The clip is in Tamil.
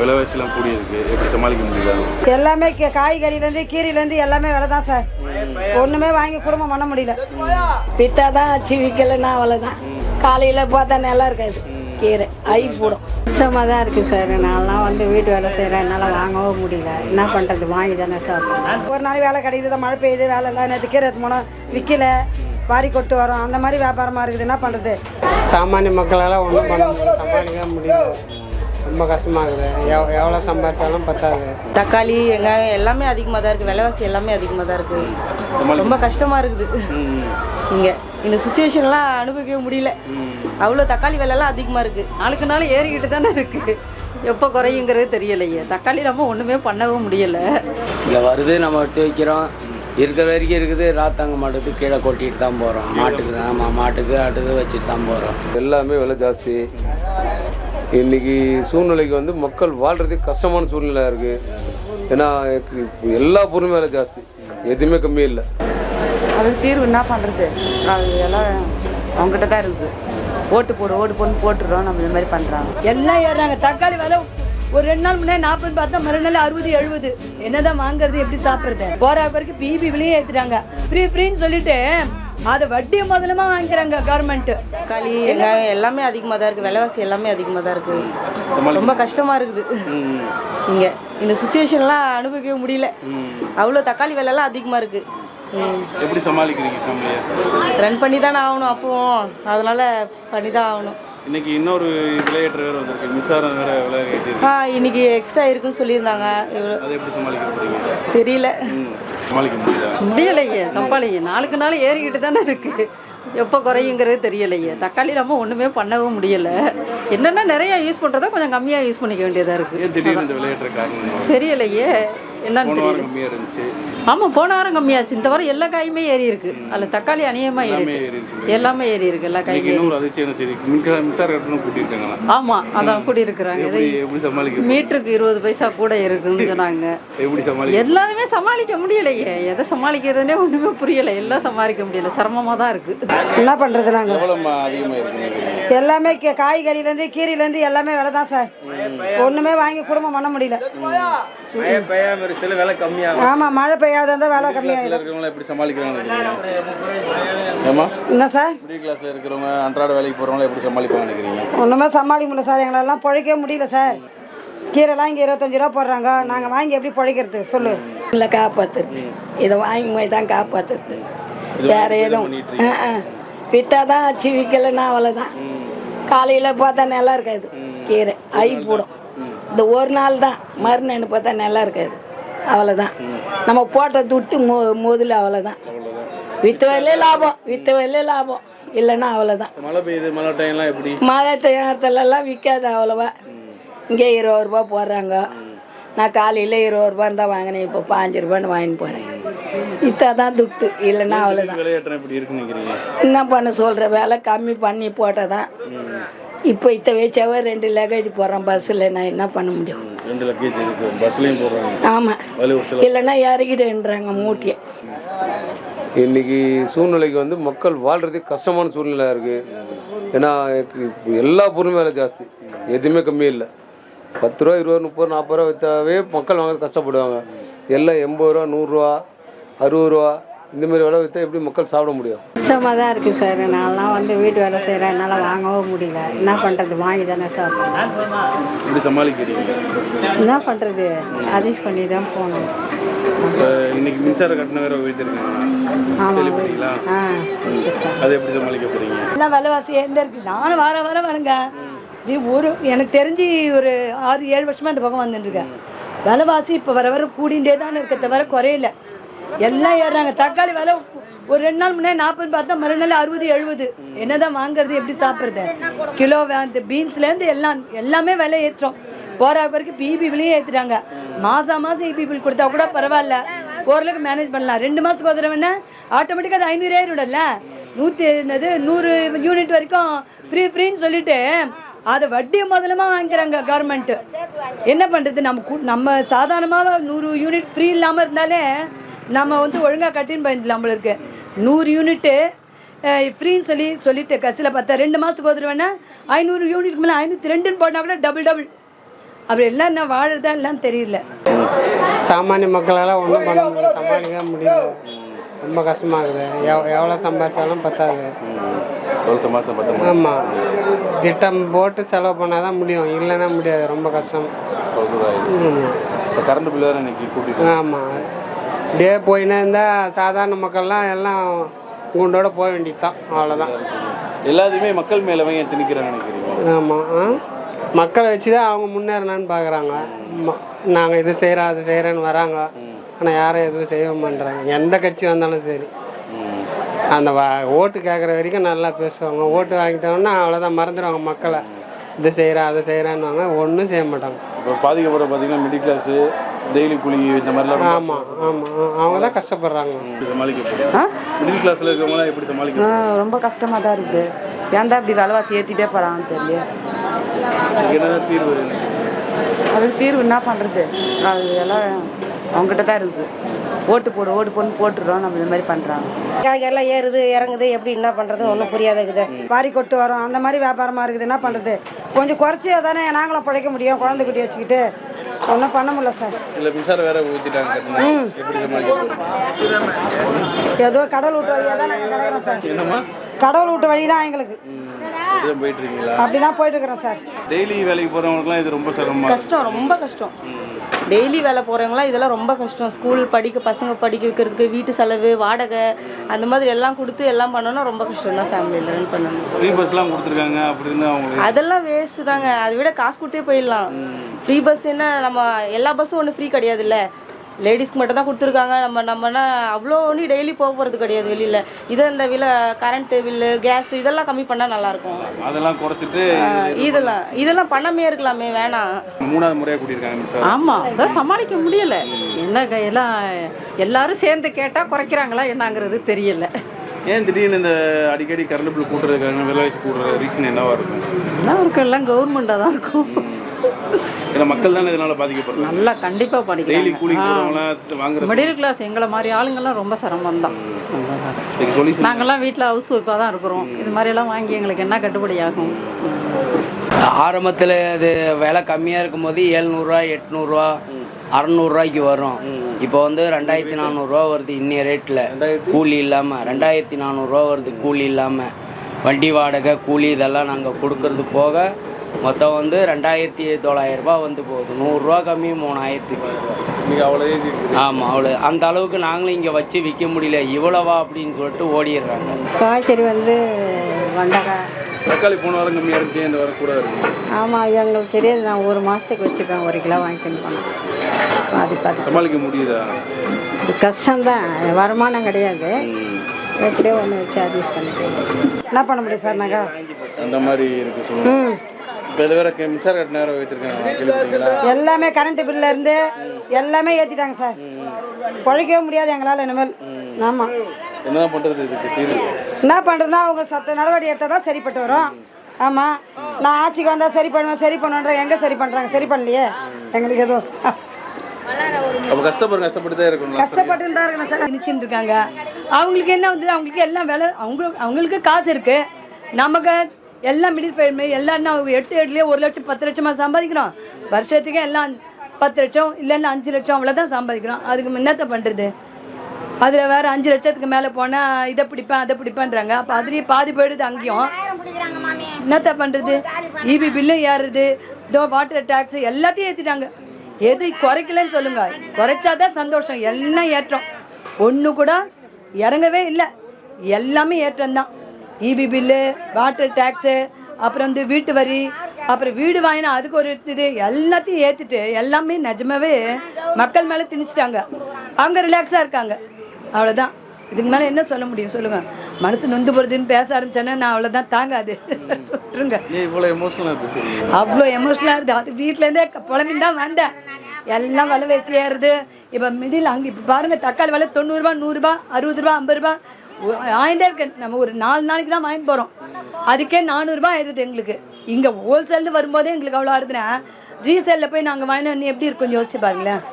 விலைவாசிலாம் கூடி இருக்கு எப்படி சமாளிக்க முடியல எல்லாமே கீ- காய்கறியிலேருந்து கீரையிலேருந்து எல்லாமே விலை தான் சார். ஒன்றுமே வாங்கி குடும்பம் பண்ண முடியல. விற்றா தான் அச்சு விற்கலைன்னா அவ்வளோதான் காலையில் பார்த்தா நல்லா இருக்காது. கீரை ஐ போடும். கஷ்டமாக தான் இருக்குது சார். நான்லாம் வந்து வீட்டு வேலை செய்கிறேன் என்னால் வாங்கவும் முடியல. என்ன பண்ணுறது வாங்கி தானே சாப்பிட்றேன் ஒரு நாள் வேலை கிடைக்குது மழை பெய்யுது வேலை இல்லை நேற்று கீரை எடுத்து போனோம். விற்கல வாரி கொட்டு வரோம். அந்த மாதிரி வியாபாரமாக இருக்குது. என்ன பண்ணுறது சாமானிய மக்களால் ஒன்றும் பண்ண முடியல. சமாளிக்க முடியல. ரொம்ப கஷ்டமாக இருக்குது எவ் எவ்வளோ சம்பாதிச்சாலும் பத்தாது. தக்காளி வெங்காயம் எல்லாமே அதிகமாக தான் இருக்குது விலைவாசி எல்லாமே அதிகமாக தான் இருக்குது ரொம்ப கஷ்டமாக இருக்குது. இங்கே இந்த சுச்சுவேஷன்லாம் அனுபவிக்கவே முடியல. அவ்வளோ தக்காளி விலைலாம் அதிகமாக இருக்குது நாளுக்கு நாள் ஏறிக்கிட்டு தானே இருக்குது எப்போ குறையுங்கிறது தெரியலையே. தக்காளி நம்ம ஒன்றுமே பண்ணவும் முடியல. இங்கே வருது நம்ம எடுத்து வைக்கிறோம். இருக்கிற வரைக்கும் இருக்குது. ராத்தாங்க மாட்டுக்கு கீழே கொட்டிட்டு தான் போகிறோம் மாட்டுக்கு தான். ஆமாம் மாட்டுக்கு ஆட்டுக்கு வச்சுட்டு தான் போகிறோம் எல்லாமே விலை ஜாஸ்தி. இன்னைக்கு சூழ்நிலைக்கு வந்து மக்கள் வாழ்றதுக்கு கஷ்டமான சூழ்நிலை இருக்கு. ஏன்னா எல்லா பொருளுமே விலை ஜாஸ்தி. எதுவுமே கம்மி இல்லை. அதுக்கு தீர்வு என்ன பண்ணுறது அது எல்லாம் அவங்ககிட்ட தான் இருக்குது. ஓட்டு போடு ஓட்டு போடுன்னு போட்டுடுறோம். நம்ம இந்த மாதிரி பண்ணுறாங்க எல்லாம் ஏறுறாங்க. தக்காளி விலை ஒரு ரெண்டு நாள் முன்னாடி நாற்பது பார்த்தா மறுநாள் அறுபது எழுபது. என்னதான் வாங்குறது எப்படி சாப்பிட்றது? போற வரைக்கும் பிபி விலையே ஏத்துறாங்க. ஃப்ரீ ஃப்ரீன்னு சொல்லிட்டு அதை வட்டி முதலமா வாங்கிக்கிறாங்க கவர்மெண்ட் தக்காளி வெங்காயம் எல்லாமே அதிகமாக தான் இருக்குது விலைவாசி எல்லாமே அதிகமாக தான் இருக்குது ரொம்ப கஷ்டமாக இருக்குது. இங்கே இந்த சுச்சுவேஷன்லாம் அனுபவிக்கவே முடியல. அவ்வளோ தக்காளி விலைலாம் அதிகமாக இருக்குது எப்படி சமாளிக்கிறீங்க ரன் பண்ணி தானே ஆகணும் அப்பவும். அதனால பண்ணி தான் ஆகணும். இன்னைக்கு இன்னொரு விலையேற்ற வேற வந்திருக்கு. மின்சாரம் வேற ஏற்றிருக்கு. ஆ இன்னைக்கு எக்ஸ்ட்ரா இருக்குன்னு சொல்லியிருந்தாங்க. இவ்வளோ அதை எப்படி சமாளிக்க போறீங்க? தெரியல. சமாளிக்க முடியல முடியலையே சம்பாளியே நாளுக்கு நாள் ஏறிக்கிட்டு தானே இருக்குது எப்போ குறையுங்கிறது தெரியலையே. தக்காளி நம்ம ஒன்றுமே பண்ணவும் முடியல. என்னென்ன நிறைய யூஸ் பண்ணுறதோ கொஞ்சம் கம்மியாக யூஸ் பண்ணிக்க வேண்டியதாக இருக்குது தெரியலையே. என்னன்னு தெரியல. ஆமாம் போன வாரம் கம்மியாச்சு. இந்த வாரம் எல்லா காயுமே ஏறி இருக்கு அதில் தக்காளி அநியமாக ஏறி எல்லாமே இருக்கு ஏறி இருக்கு எல்லாமே ஏறி இருக்கு எல்லா காயுமே ஆமாம் அதான் கூடி இருக்கிறாங்க மீட்டருக்கு இருபது பைசா கூட இருக்குன்னு சொன்னாங்க. எல்லாருமே சமாளிக்க முடியலையே. எதை சமாளிக்கிறதுனே ஒன்றுமே புரியலை. எல்லாம் சமாளிக்க முடியல. சிரமமாக தான் இருக்குது என்ன பண்றது நாங்க? எவ்வளவு அதிகமா இருக்கு நினைக்கிறீங்க எல்லாமே கீ- காய்கறியிலேருந்து கீரையிலேருந்து எல்லாமே விலை தான் சார் ஒண்ணுமே வாங்கி குடும்பம் பண்ண முடியல. இருக்கிறதுல விலை கம்மியாகும். ஆமா மழை பெய்யாத இருந்தா விலை இருக்கிறவங்க எப்படி சமாளிக்கிறாங்க ஏமா என்ன சார்? மிடில் கிளாஸ்ல இருக்கிறவங்க அன்றாட வேலைக்கு போறவங்க எப்படி சமாளிப்பாங்க நினைக்கிறீங்க? ஒண்ணுமே சமாளிக்க முடியல சார். எங்களெல்லாம் பிழைக்கவே முடியல சார். கீரைலாம் இங்கே இருபத்தஞ்சு ரூபா போடுறாங்க. நாங்க வாங்கி எப்படி பிழைக்கிறது? சொல்லு. இல்லை காப்பாற்றுறது இதை வாங்கி போய் தான் காப்பாற்றுறது வேற எதுவும். விற்றா தான் அச்சு விற்கலைன்னா அவ்வளோதான் காலையில் பார்த்தா நல்லா இருக்காது. கீரை. ஐ போடும். இந்த ஒரு நாள் தான் மறுநாள் பார்த்தா நல்லா இருக்காது. அவ்வளோதான் நம்ம போட்ட துட்டு மோ மோதில் அவ்வளோதான் விற்ற வரையிலே லாபம் விற்ற வரையிலே லாபம். இல்லைன்னா அவ்வளோதான் மழை பெய்யுது மழை டைம்லாம் எப்படி? மழை நேரத்துலலாம் விற்காது அவ்வளோவா. இங்கே இருபது ரூபா போடுறாங்க. நான் காலையில் இருபது ரூபான்னு தான் வாங்கினேன் இப்போ பாஞ்சு ரூபான்னு வாங்கிட்டு போகிறேன் விற்றா தான் துட்டு இல்லைன்னா அவ்வளோதான் என்ன பண்ண சொல்கிற வேலை கம்மி பண்ணி போட்டால் தான் இப்போ இத்த வச்சாவே ரெண்டு லக்கேஜ் போடுறேன் பஸ்ஸில் நான் என்ன பண்ண முடியும்? ரெண்டு லக்கேஜ் இருக்கு. பஸ்லயும் போடுறாங்க. ஆமாம் இல்லைன்னா இறக்கிட்டுன்றாங்க மூட்டியை. இன்னைக்கு சூழ்நிலைக்கு வந்து மக்கள் வாழ்றதுக்கு கஷ்டமான சூழ்நிலை இருக்கு. ஏன்னா இப்ப எல்லா பொருளுமே விலை ஜாஸ்தி. எதுவுமே கம்மி இல்லை. பத்து ரூபா இருபது ரூபா, முப்பது நாற்பது ரூபா விற்றாவே மக்கள் வாங்க கஷ்டப்படுவாங்க. எல்லாம் எண்பது ரூபா நூறுரூவா அறுபது ரூபா இந்த மாதிரி விலை விற்றா எப்படி மக்கள் சாப்பிட முடியும்? கஷ்டமாக தான் இருக்குது சார். நான்லாம் வந்து வீட்டு வேலை செய்கிறேன் என்னால் வாங்கவும் முடியல. என்ன பண்ணுறது வாங்கி தானே சாப்பிட்றேன் எப்படி சமாளிக்கிறீங்க? என்ன பண்ணுறது அட்ஜஸ்ட் பண்ணி தான் போகணும் இன்னைக்கு மின்சார கட்டணம் வேற உயர்த்திருக்காங்க. ஆ. அதை எப்படி சமாளிக்க போறீங்க? எல்லாம் விலைவாசி எந்த இருக்கு. நானும் வார வாரம் வரேங்க. இது ஒரு எனக்கு தெரிஞ்சு ஒரு ஆறு ஏழு வருஷமா இந்த பக்கம் வந்துட்டு இருக்கேன். விலைவாசி இப்போ வர வர கூடிண்டே தான் இருக்க தவிர குறையல. எல்லாம் ஏறாங்க தக்காளி விலை ஒரு ரெண்டு நாள் முன்னாடி நாற்பது பார்த்தா மறுநாள் அறுபது எழுபது. என்னதான் வாங்குறது எப்படி சாப்பிட்றது? கிலோ அந்த பீன்ஸ்லேருந்து எல்லாம் எல்லாமே விலை ஏற்றுறோம் போகிற வரைக்கும் பிபி விலையும் ஏற்றுறாங்க மாதம் மாதம் இபி பில் கொடுத்தா கூட பரவாயில்ல. ஓரளவுக்கு மேனேஜ் பண்ணலாம். ரெண்டு மாதத்துக்கு ஒரு தடவை ஆட்டோமேட்டிக்காக அது ஐநூறு ஏறிவிடல நூற்றி என்னது நூறு யூனிட் வரைக்கும் ஃப்ரீ ஃப்ரீன்னு சொல்லிட்டு அதை வட்டி முதலமாக வாங்கிக்கிறாங்க கவர்மெண்ட்டு என்ன பண்ணுறது நம்ம நம்ம சாதாரணமாக நூறு யூனிட் ஃப்ரீ இல்லாமல் இருந்தாலே நம்ம வந்து ஒழுங்காக கட்டின்னு பயந்துலாம் நம்மளுக்கு. நூறு யூனிட்டு ஃப்ரீன்னு சொல்லி சொல்லிட்டு கசில் பார்த்தா ரெண்டு மாதத்துக்கு ஒரு வேணா ஐநூறு யூனிட் மேலே ஐநூற்றி ரெண்டுன்னு போட்டால் கூட டபுள் டபுள் அப்படி எல்லாம் என்ன வாழுறதா இல்லைன்னு தெரியல. சாமானிய மக்களால் ஒன்றும் பண்ண முடியல. சமாளிக்க முடியல. ரொம்ப கஷ்டமாக இருக்குது எவ் எவ்வளோ சம்பாதிச்சாலும் பத்தாது. ஆமாம் திட்டம் போட்டு செலவு பண்ணால் தான் முடியும். இல்லைன்னா முடியாது. ரொம்ப கஷ்டம். கரண்ட் பில் ஆமாம் அப்படியே போயினே இருந்தால் சாதாரண மக்கள்லாம் எல்லாம் குண்டோட போக வேண்டியது தான் அவ்வளோதான் எல்லாத்தையுமே மக்கள் மேலே ஏன் திணிக்கிறாங்க நினைக்கிறீங்க? ஆமாம் ஆ? மக்களை வச்சு தான் அவங்க முன்னேறணும்னு பார்க்குறாங்க நாங்கள் இது செய்கிறோம் அது செய்கிறேன்னு வராங்க. ஆனால் யாரும் எதுவும் செய்ய மாட்டேறாங்க. எந்த கட்சி வந்தாலும் சரி. அந்த வா ஓட்டு கேட்குற வரைக்கும் நல்லா பேசுவாங்க. ஓட்டு வாங்கிட்டோம்னா அவ்வளோதான் மறந்துடுவாங்க மக்களை. இது செய்கிறேன் அதை செய்கிறேன்னுவாங்க ஒன்றும் செய்ய மாட்டாங்க. இப்போ பாதிக்கப்படுற பார்த்தீங்கன்னா மிடில் கிளாஸு டெய்லி கூலி இந்த மாதிரிலாம் ஆமாம் ஆமாம் அவங்க தான் கஷ்டப்படுறாங்க. சமாளிக்க மிடில் கிளாஸில் இருக்கிறவங்களாம் எப்படி சமாளிக்க ரொம்ப கஷ்டமாக தான் இருக்குது ஏன்டா இப்படி விலைவாசி ஏற்றிட்டே போகிறான்னு தெரியல. என்ன தீர்வு அதுக்கு தீர்வு என்ன பண்ணுறது அது எல்லாம் அவங்ககிட்ட தான் இருக்குது. ஓட்டு போடு ஓட்டு போட்டு போட்டுடுறோம் நம்ம இந்த மாதிரி பண்ணுறாங்க காய்கறிலாம் ஏறுது இறங்குது எப்படி என்ன பண்ணுறது ஒன்றும் புரியாத இருக்குது பாரி கொட்டு வரும் அந்த மாதிரி வியாபாரமாக இருக்குது என்ன பண்ணுறது கொஞ்சம் குறைச்சி தானே நாங்களும் பிழைக்க முடியும் குழந்தை குட்டி வச்சுக்கிட்டு. ஒன்றும் பண்ண முடியல சார். இல்லை மின்சாரம் வேற ஊற்றிட்டாங்க? ஏதோ கடவுள் விட்டு வழியாக தான் நாங்கள் சார். என்னம்மா? கடவுள் விட்டு வழி தான் எங்களுக்கு. அப்படிதான் போயிட்டு இருக்கீங்களா அப்படி தான் போயிட்டு இருக்கிறோம் சார். டெய்லி வேலைக்கு போகிறவங்களுக்குலாம் இது ரொம்ப சிரமமா. கஷ்டம் ரொம்ப கஷ்டம். டெய்லி வேலை போகிறவங்களாம் இதெல்லாம் ரொம்ப கஷ்டம். ஸ்கூல் படிக்க பசங்க படிக்க வைக்கிறதுக்கு வீட்டு செலவு வாடகை அந்த மாதிரி எல்லாம் கொடுத்து எல்லாம் பண்ணோன்னா ரொம்ப கஷ்டம் தான் ஃபேமிலியில் ரன் பண்ணணும் ஃப்ரீ பஸ்லாம் கொடுத்துருக்காங்க அப்படின்னு அவங்களுக்கு. அதெல்லாம் வேஸ்ட் தாங்க. அதை விட காசு கொடுத்தே போயிடலாம். ஃப்ரீ பஸ் என்ன நம்ம எல்லா பஸ்ஸும் ஒன்றும் ஃப்ரீ கிடையாதுல்ல. லேடிஸ்க்கு மட்டும் தான் கொடுத்துருக்காங்க. நம்ம நம்மனா அவ்வளோ ஒன்றும் டெய்லி போக போகிறது கிடையாது வெளியில். இதை இந்த விலை கரண்ட்டு பில்லு கேஸ் இதெல்லாம் கம்மி பண்ணால் நல்லாயிருக்கும். அதெல்லாம் குறைச்சிட்டு இதெல்லாம் இதெல்லாம் பண்ணாமே இருக்கலாமே வேணாம். மூணாவது முறையாக கூட்டியிருக்காங்க ஆமாம் அதான் சமாளிக்க முடியல. என்ன எல்லாம் எல்லாரும் சேர்ந்து கேட்டால் குறைக்கிறாங்களா என்னங்கிறது தெரியல. ஏன் திடீர்னு இந்த அடிக்கடி கரண்ட் பில் கூட்டுறதுக்கான விலைவாசி கூட்டுற ரீசன் என்னவா இருக்கும்? எல்லாம் இருக்கும் எல்லாம் கவர்மெண்ட்டாக தான் இருக்கும். ஏன்னா மக்கள் தானே இதனால பாதிக்கப்படுறாங்க. நல்லா கண்டிப்பாக டெய்லி கூலி படிக்கிறாங்க போகிறவங்களாம் மிடில் கிளாஸ் எங்களை மாதிரி ஆளுங்கெல்லாம் ரொம்ப சிரமம் தான் நாங்கெல்லாம் வீட்டில் ஹவுஸ் ஒய்ஃபாக தான் இருக்கிறோம். இது மாதிரியெல்லாம் வாங்கி எங்களுக்கு என்ன கட்டுப்படி ஆகும்? ஆரம்பத்தில் அது விலை கம்மியாக இருக்கும்போது ஏழ்நூறுரூவா எட்நூறுரூவா அறநூறுரூவாய்க்கு வரும். இப்போ வந்து ரெண்டாயிரத்தி நானூறுரூவா வருது இன்னைய ரேட்டில் கூலி இல்லாமல் ரெண்டாயிரத்தி நானூறுரூவா வருது கூலி இல்லாமல் வண்டி வாடகை கூலி இதெல்லாம் நாங்கள் கொடுக்கறது போக மொத்தம் வந்து ரெண்டாயிரத்தி தொள்ளாயிரரூபா வந்து போகுது. நூறுரூவா கம்மி மூணாயிரத்துக்கு ஆமாம் அவ்வளோ அந்த அளவுக்கு நாங்களும் இங்கே வச்சு விற்க முடியல. இவ்வளவா அப்படின்னு சொல்லிட்டு ஓடிடுறாங்க. காய்கறி வந்து வெண்டைக்காய். தக்காளி போன வாரம் கம்மியாக இருந்துச்சு இந்த வாரம் கூட இருக்கு. ஆமாம் எங்களுக்கு தெரியாது. நான் ஒரு மாதத்துக்கு வச்சுப்பேன். ஒரு கிலோ வாங்கிட்டு போனேன் பாதி பாதி. சமாளிக்க முடியுதா? இது கஷ்டம்தான். வருமானம் கிடையாது. எப்படியோ ஒன்று வச்சு அட்ஜஸ்ட் பண்ணிக்கிறேன் என்ன பண்ண முடியும் சார் நாங்கள் அந்த மாதிரி இருக்கு சொல்லுங்க. எல்லாமே கரண்ட் பில்ல இருந்து எல்லாமே ஏற்றிட்டாங்க சார். பிழைக்கவே முடியாது எங்களால் இனிமேல். ஆமாம் என்ன பண்றது என்ன பண்ணுறதுனா அவங்க சத்த நடவடிக்கை எடுத்தால் தான் சரிப்பட்டு வரும். ஆமாம் நான் ஆட்சிக்கு வந்தால் சரி பண்ணுவேன் சரி பண்ணுவேன்ற எங்கே சரி பண்ணுறாங்க சரி பண்ணலையே. எங்களுக்கு எதுவும் கஷ்டப்பட்டு கஷ்டப்பட்டு தான் இருக்கணும் சார். இருக்காங்க. அவங்களுக்கு என்ன வந்து அவங்களுக்கு எல்லாம் வேலை அவங்க அவங்களுக்கு காசு இருக்கு. நமக்கு எல்லாம் மிடில் ஃபேமிலி எல்லாம் என்ன எட்டு எட்டுலேயே ஒரு லட்சம் பத்து லட்சமாக சம்பாதிக்கிறோம். வருஷத்துக்கு எல்லாம் பத்து லட்சம் இல்லைன்னா அஞ்சு லட்சம் அவ்வளோதான் சம்பாதிக்கிறோம். அதுக்கு முன்னத்தை பண்ணுறது அதில் வேறு அஞ்சு லட்சத்துக்கு மேலே போனால் இதை பிடிப்பேன் அதை பிடிப்பேன்றாங்க. அப்போ அதுலேயும் பாதி போயிடுது அங்கேயும். என்னத்த பண்ணுறது இபி பில்லும் ஏறுது. இதோ வாட்டர் டேக்ஸ் எல்லாத்தையும் ஏற்றிட்டாங்க எது குறைக்கலன்னு குறைச்சா குறைச்சாதான் சந்தோஷம். எல்லாம் ஏற்றம். ஒன்று கூட இறங்கவே இல்லை. எல்லாமே ஏற்றம் தான் இபி பில்லு வாட்டர் டேக்ஸு அப்புறம் வந்து வீட்டு வரி அப்புறம் வீடு வாங்கினா அதுக்கு ஒரு இது எல்லாத்தையும் ஏற்றிட்டு எல்லாமே நிஜமாவே மக்கள் மேலே திணிச்சிட்டாங்க. அவங்க ரிலாக்ஸாக இருக்காங்க. அவ்வளோதான் இதுக்கு மேலே என்ன சொல்ல முடியும் சொல்லுங்க. மனசு நொந்து போகிறதுன்னு பேச ஆரம்பிச்சேன்னா நான் அவ்வளோதான் தாங்காது. விட்டுருங்க. அவ்வளோ எமோஷனலாக இருக்குது அது வீட்டிலேருந்தே புலம்பின்னு தான் வந்தேன். எல்லாம் விலை ஏறுது இப்போ மிடில் அங்கே இப்போ பாருங்கள் தக்காளி விலை தொண்ணூறுரூபா நூறுரூபா அறுபது ரூபா ஐம்பது ரூபா வாங்கிட்டே இருக்கேன். நம்ம ஒரு நாலு நாளைக்கு தான் வாங்கிட்டு போகிறோம் அதுக்கே நானூறுரூபா ஆயிடுது எங்களுக்கு. இங்கே ஹோல்சேல்னு வரும்போதே எங்களுக்கு அவ்வளோ ஆகுதுன்னா ரீசேலில் போய் நாங்கள் வாங்கினோம். எப்படி இருக்கும் யோசிச்சு பாருங்களேன்.